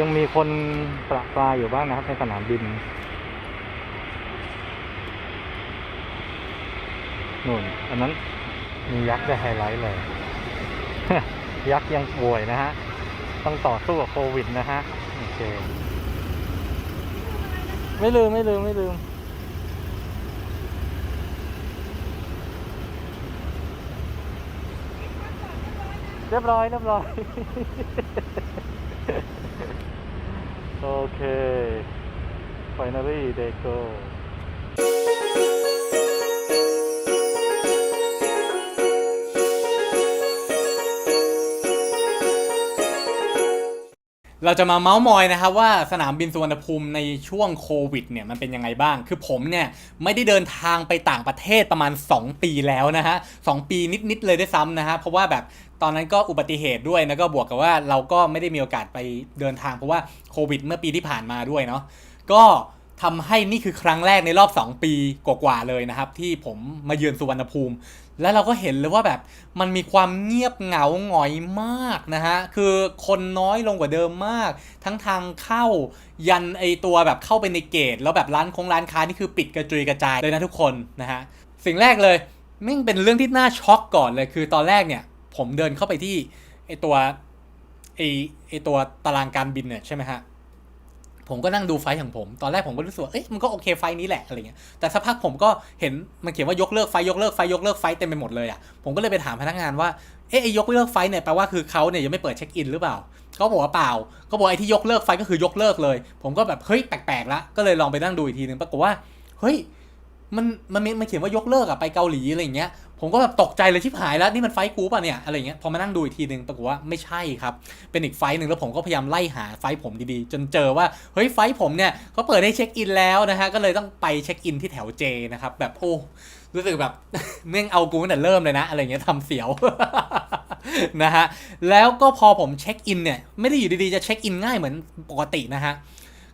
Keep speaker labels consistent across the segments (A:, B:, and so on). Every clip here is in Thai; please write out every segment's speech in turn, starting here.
A: ยังมีคนประปราอยู่บ้างนะครับในสนามบินนู่นอันนั้นมียักษ์ได้ไฮไลท์เลย ยักษ์ยังป่วยนะฮะ ต้องต่อสู้กับโควิดนะฮะ โอเค ไม่ลืม ไม่ลืม ไม่ลืม เรียบร้อย เรียบร้อย โอเค finally they go
B: เราจะมาเมาส์มอยนะครับว่าสนามบินสุวรรณภูมิในช่วงโควิดเนี่ยมันเป็นยังไงบ้าง คือผมเนี่ยไม่ได้เดินทางไปต่างประเทศประมาณ 2 ปีแล้วนะฮะสองปีนิด ๆ เลยด้วยซ้ำนะฮะเพราะว่าแบบตอนนั้นก็อุบัติเหตุด้วยแล้วก็บวกกับว่าเราก็ไม่ได้มีโอกาสไปเดินทางเพราะว่าโควิดเมื่อปีที่ผ่านมาด้วยเนาะก็ ทำให้นี่คือครั้งแรกในรอบ 2 ปีกว่าๆเลยนะครับ ที่ผมมาเยือนสุวรรณภูมิ แล้วเราก็เห็นเลยว่าแบบมันมีความเงียบเหงาหงอยมากนะฮะคือคนน้อยลงกว่าเดิมมาก ทั้งทางเข้ายันไอตัวแบบเข้าไปในเกต แล้วแบบร้านคงร้านค้านี่คือปิดกระจุยกระจายเลยนะทุกคนนะฮะสิ่งแรกเลยม่งเป็นเรื่องที่น่าช็อกก่อนเลยคือตอนแรกเนี่ย ผมเดินเข้าไปที่ไอตัวไอไอตัวตารางการบินเนี่ยใช่ไหมฮะ ผมก็นั่งดูไฟของผม ตอนแรกผมก็รู้สึกว่าเอ๊ะมันก็โอเคไฟนี้แหละอะไรเงี้ย แต่สักพักผมก็เห็นมันเขียนว่ายกเลิกไฟยกเลิกไฟยกเลิกไฟเต็มไปหมดเลยอะ ผมก็เลยไปถามพนักงานว่า เอ๊ะไอ้ยกเลิกไฟเนี่ยแปลว่าคือเขาเนี่ยยังไม่เปิดเช็คอินหรือเปล่าเขาบอกว่าเปล่า ก็บอกไอ้ที่ยกเลิกไฟก็คือยกเลิกเลย ผมก็แบบเฮ้ยแปลกๆละ ก็เลยลองไปนั่งดูอีกทีนึงปรากฏว่า เฮ้ย มันมันมีมันเขียนว่ายกเลิกอะไปเกาหลีอะไรอย่างเงี้ยผมก็แบบตกใจเลยชิบหายแล้วนี่มันไฟกูป่ะเนี่ยอะไรเงี้ยพอมานั่งดูอีกทีหนึ่งปรากฏว่าไม่ใช่ครับ เป็นอีกไฟหนึ่งแล้วผมก็พยายามไล่หาไฟผมดีๆ จนเจอว่าเฮ้ยไฟผมเนี่ยเขาเปิดให้เช็คอินแล้วนะฮะก็เลยต้องไปเช็คอินที่แถวเจนะครับแบบโอ้รู้สึกแบบเม่งเอากูตั้งแต่เริ่มเลยนะอะไรเงี้ยทำเสียวนะฮะแล้วก็พอผมเช็คอินเนี่ยไม่ได้อยู่ดีๆจะเช็คอินง่ายเหมือนปกตินะฮะ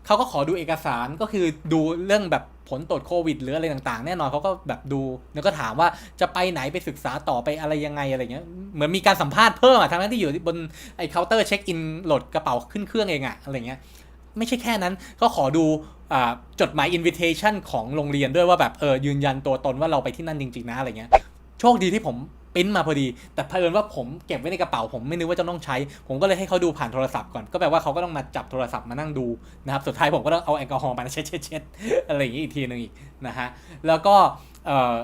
B: เขาก็ขอดูเอกสารก็คือดูเรื่องแบบ ผลตรวจโควิดหรืออะไรต่างๆ แน่นอนเขาก็แบบดูแล้วก็ถามว่าจะไปไหนไปศึกษาต่อไปอะไรยังไงอะไรเงี้ยเหมือนมีการสัมภาษณ์เพิ่มอะทั้งที่อยู่บนไอ้เคาน์เตอร์เช็คอินโหลดกระเป๋าขึ้นเครื่องเองอะอะไรเงี้ยไม่ใช่แค่นั้นก็ขอดูจดหมายอินวิเทชันของโรงเรียนด้วยว่าแบบเออยืนยันตัวตนว่าเราไปที่นั่นจริงๆนะอะไรเงี้ยโชคดีที่ผม ปิ้นมาพอดี แต่เผอิญว่าผมเก็บไว้ในกระเป๋า ผมไม่นึกว่าจะต้องใช้ ผมก็เลยให้เขาดูผ่านโทรศัพท์ก่อน ก็แปลว่าเขาก็ต้องมาจับโทรศัพท์มานั่งดูนะครับ สุดท้ายผมก็ต้องเอาแอลกอฮอล์มาเช็ดเช็ดเช็ดอะไรอย่างนี้อีกทีหนึ่งอีกนะฮะ แล้วก็เอ่อ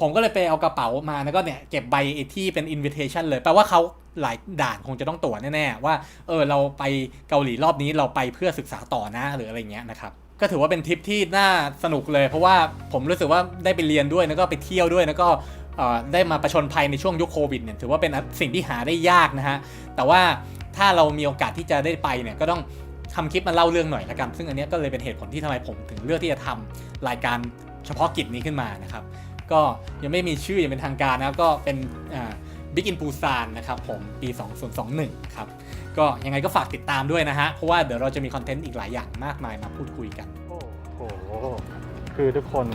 B: ผมก็เลยไปเอากระเป๋ามาแล้วก็เนี่ยเก็บใบที่เป็น invitation เลยแปลว่าเขาหลายด่านคงจะต้องตรวจแน่ๆว่าเออเราไปเกาหลีรอบนี้เราไปเพื่อศึกษาต่อนะหรืออะไรเงี้ยนะครับก็ถือว่าเป็นทริปที่น่าสนุกเลย เพราะว่าผมรู้สึกว่าได้ไปเรียนด้วยแล้วก็ไปเที่ยวด้วยแล้วก็ ได้มาประชนภัยในช่วงยุคโควิดเนี่ยถือว่าเป็นสิ่งที่หาได้ยากนะฮะ แต่ว่าถ้าเรามีโอกาสที่จะได้ไปเนี่ยก็ต้องทำคลิปมาเล่าเรื่องหน่อยละกัน ซึ่งอันนี้ก็เลยเป็นเหตุผลที่ทำไมผมถึงเลือกที่จะทำรายการเฉพาะกิจนี้ขึ้นมานะครับ ก็ยังไม่มีชื่ออย่างเป็นทางการนะครับก็เป็นบิ๊กอินปูซานนะครับผมปี 2021 ครับก็ยังไงก็ฝากติดตามด้วยนะฮะ เพราะว่าเดี๋ยวเราจะมีคอนเทนต์อีกหลายอย่างมากมายมาพูดคุยกัน
A: โอ้โห คือทุกคน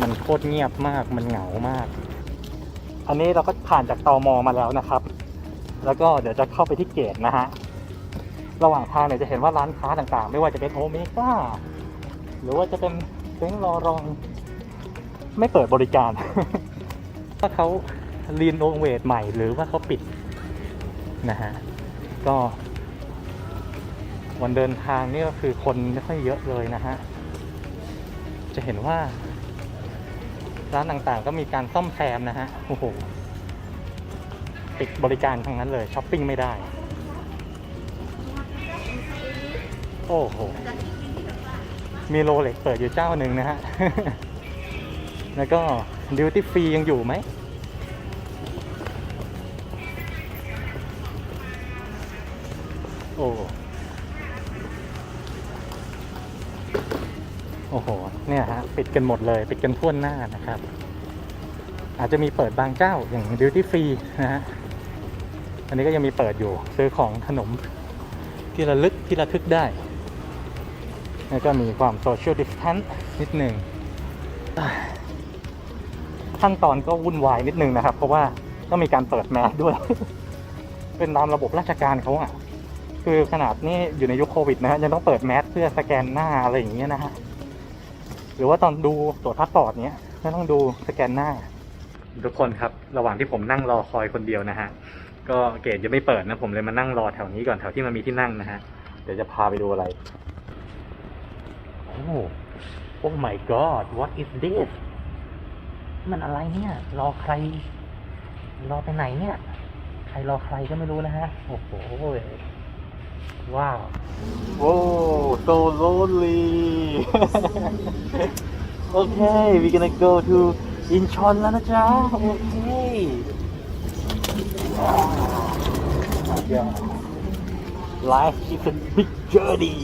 A: มันโคตรเงียบมาก มันเหงามาก อันนี้เราก็ผ่านจากตอมอมาแล้วนะครับ แล้วก็เดี๋ยวจะเข้าไปที่เกตนะฮะ ระหว่างทางเนี่ยจะเห็นว่าร้านค้าต่างๆ ไม่ว่าจะเป็นโอเมก้า หรือว่าจะเป็นเซ็งรอรอง ไม่เปิดบริการว่าเขารีโนเวทใหม่หรือว่าเขาปิดนะฮะ ก็ วันเดินทางนี่ก็คือคนไม่ค่อยเยอะเลยนะฮะ จะเห็นว่า ร้านต่างๆ ก็มีการซ่อมแซมนะฮะ โอ้โห ปิดบริการทั้งนั้นเลยช้อปปิ้งไม่ได้ โอ้โห มีโรเล็กเปิดอยู่เจ้าหนึ่งนะฮะ แล้วก็ดิวตี้ฟรียังอยู่ไหมโอ้ อ้โห เนี่ยฮะปิดกันหมดเลย ปิดกันทั่วหน้านะครับ อาจจะมีเปิดบางเจ้าอย่างดิวตี้ฟรีนะฮะ อันนี้ก็ยังมีเปิดอยู่ ซื้อของขนมที่ระลึกที่ระทึกได้ แล้วก็มีความโซเชียลดิส a ทน c นิดหนึ่งขั้นตอนก็วุ่นวายนิดนึงนะครับ เพราะว่าต้องมีการเปิดแมสด้วย เป็นตามระบบราชการเขาอะคือขนาดนี้อยู่ในยุคโควิดนะฮะยังต้องเปิดแมสเพื่อสแกนหน้าอะไรอย่างเงี้ยนะฮะ หรือว่าตอนดูตรวจพาสปอร์ตเนี้ยก็ต้องดูสแกนหน้า ทุกคนครับ ระหว่างที่ผมนั่งรอคอยคนเดียวนะฮะ ก็เกตยังไม่เปิดนะ ผมเลยมานั่งรอแถวนี้ก่อนแถวที่มันมีที่นั่งนะฮะ เดี๋ยวจะพาไปดูอะไร โอ้ Oh my god what is this มันอะไรเนี่ย รอใคร รอไปไหนเนี่ย ใครรอใครก็ไม่รู้นะฮะ โอ้โห ว้าวโอ้ so lonely โอเค we gonna go to อินชอนแล้วนะจ๊ะโอเค yeah. life is a big journey